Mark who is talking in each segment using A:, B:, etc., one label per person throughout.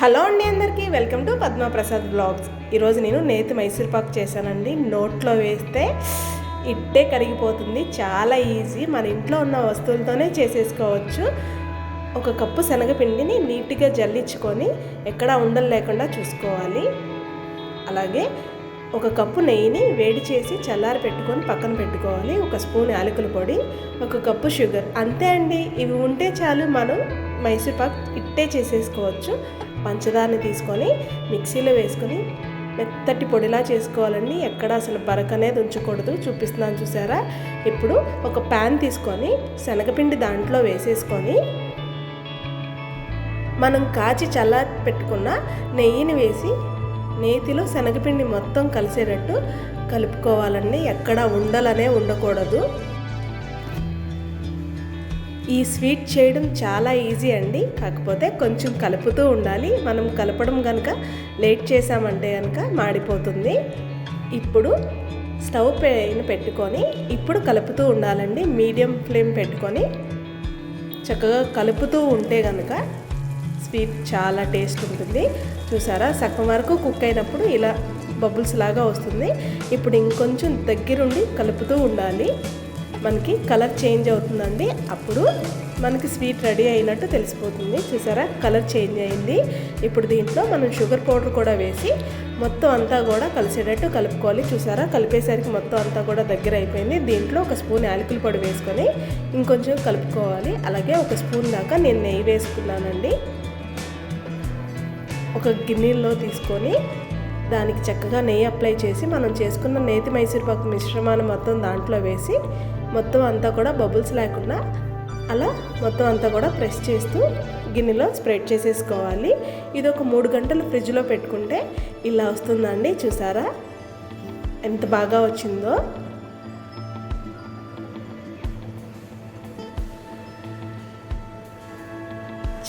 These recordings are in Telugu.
A: హలో అండి అందరికీ వెల్కమ్ టు పద్మప్రసాద్ బ్లాగ్స్. ఈరోజు నేను నేతి మైసూర్ పాక్ చేశానండి. నోట్లో వేస్తే ఇట్టే కరిగిపోతుంది. చాలా ఈజీ. మన ఇంట్లో ఉన్న వస్తువులతోనే చేసేసుకోవచ్చు. ఒక కప్పు శనగపిండిని నీట్గా జల్లించుకొని ఎక్కడా ఉండలు లేకుండా చూసుకోవాలి. అలాగే ఒక కప్పు నెయ్యిని వేడి చేసి చల్లారి పెట్టుకొని పక్కన పెట్టుకోవాలి. ఒక స్పూన్ యాలకుల పొడి ఒక కప్పు షుగర్. అంతే అండి. ఇవి ఉంటే చాలు మనం మైసూర్ పాక్ ఇట్టే చేసేసుకోవచ్చు. పంచదారని తీసుకొని మిక్సీలో వేసుకొని మెత్తటి పొడిలా చేసుకోవాలండి. ఎక్కడ అసలు బరక అనేది ఉంచకూడదు. చూపిస్తున్నాను చూసారా? ఇప్పుడు ఒక ప్యాన్ తీసుకొని శనగపిండి దాంట్లో వేసేసుకొని మనం కాచి చల్ల పెట్టుకున్న నెయ్యిని వేసి నేతిలో శనగపిండి మొత్తం కలిసేటట్టు కలుపుకోవాలండి. ఎక్కడ ఉండలనే ఉండకూడదు. ఈ స్వీట్ చేయడం చాలా ఈజీ అండి. కాకపోతే కొంచెం కలుపుతూ ఉండాలి. మనం కలపడం కనుక లేట్ చేసామంటే కనుక మాడిపోతుంది. ఇప్పుడు స్టవ్ పైన పెట్టుకొని ఇప్పుడు కలుపుతూ ఉండాలండి. మీడియం ఫ్లేమ్ పెట్టుకొని చక్కగా కలుపుతూ ఉంటే కనుక స్వీట్ చాలా టేస్ట్ ఉంటుంది. చూసారా? సగం వరకు కుక్ అయినప్పుడు ఇలా బబుల్స్ లాగా వస్తుంది. ఇప్పుడు ఇంకొంచెం దగ్గరుండి కలుపుతూ ఉండాలి. మనకి కలర్ చేంజ్ అవుతుందండి. అప్పుడు మనకి స్వీట్ రెడీ అయినట్టు తెలిసిపోతుంది. చూసారా? కలర్ చేంజ్ అయింది. ఇప్పుడు దీంట్లో మనం షుగర్ పౌడర్ కూడా వేసి మొత్తం అంతా కూడా కలిసేటట్టు కలుపుకోవాలి. చూసారా? కలిపేసరికి మొత్తం అంతా కూడా దగ్గర అయిపోయింది. దీంట్లో ఒక స్పూన్ యాలకుల పొడి వేసుకొని ఇంకొంచెం కలుపుకోవాలి. అలాగే ఒక స్పూన్ దాకా నేను నెయ్యి వేసుకున్నానండి. ఒక గిన్నెలో తీసుకొని దానికి చక్కగా నెయ్యి అప్లై చేసి మనం చేసుకున్న నేతి మైసూర్పాకు మిశ్రమాన్ని మొత్తం దాంట్లో వేసి మొత్తం అంతా కూడా బబుల్స్ లేకుండా అలా మొత్తం అంతా కూడా ప్రెస్ చేస్తూ గిన్నెలో స్ప్రెడ్ చేసేసుకోవాలి. ఇది ఒక మూడు గంటలు ఫ్రిడ్జ్లో పెట్టుకుంటే ఇలా వస్తుందండి చూసారా? ఎంత బాగా వచ్చిందో.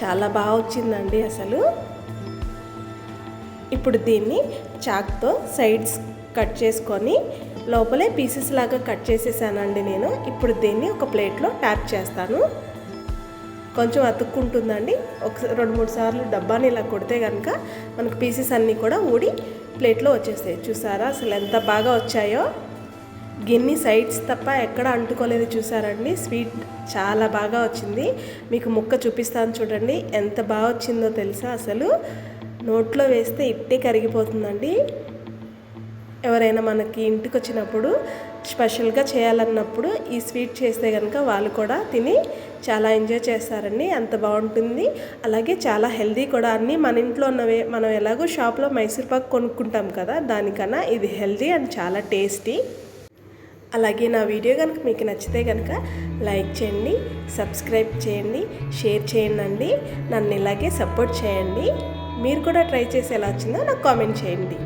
A: చాలా బాగా వచ్చిందండి అసలు. ఇప్పుడు దీన్ని చాక్తో సైడ్స్ కట్ చేసుకొని లోపలే పీసెస్ లాగా కట్ చేసేసానండి నేను. ఇప్పుడు దీన్ని ఒక ప్లేట్లో ట్యాప్ చేస్తాను. కొంచెం అతుక్కుంటుందండి. ఒక రెండు మూడు సార్లు డబ్బాని ఇలా కొడితే కనుక మనకు పీసెస్ అన్నీ కూడా ఊడి ప్లేట్లో వచ్చేస్తాయి. చూసారా? అసలు ఎంత బాగా వచ్చాయో. గిన్ని సైడ్స్ తప్ప ఎక్కడ అంటుకోలేదు చూసారండి. స్వీట్ చాలా బాగా వచ్చింది. మీకు ముక్క చూపిస్తాను చూడండి. ఎంత బాగా వచ్చిందో తెలుసా అసలు? నోట్లో వేస్తే ఇట్టే కరిగిపోతుందండి. ఎవరైనా మనకి ఇంటికి వచ్చినప్పుడు స్పెషల్గా చేయాలన్నప్పుడు ఈ స్వీట్ చేస్తే కనుక వాళ్ళు కూడా తిని చాలా ఎంజాయ్ చేస్తారండి. అంత బాగుంటుంది. అలాగే చాలా హెల్దీ కూడా అన్ని మన ఇంట్లో ఉన్నవే మనం ఎలాగో షాప్లో మైసూర్ పాక్ కొనుక్కుంటాం కదా దానికన్నా ఇది హెల్దీ అండ్ చాలా టేస్టీ. అలాగే నా వీడియో కనుక మీకు నచ్చితే కనుక లైక్ చేయండి సబ్స్క్రైబ్ చేయండి షేర్ చేయండి నన్ను ఇలాగే సపోర్ట్ చేయండి. మీరు కూడా ట్రై చేసి ఎలా వచ్చిందో నాకు కామెంట్ చేయండి.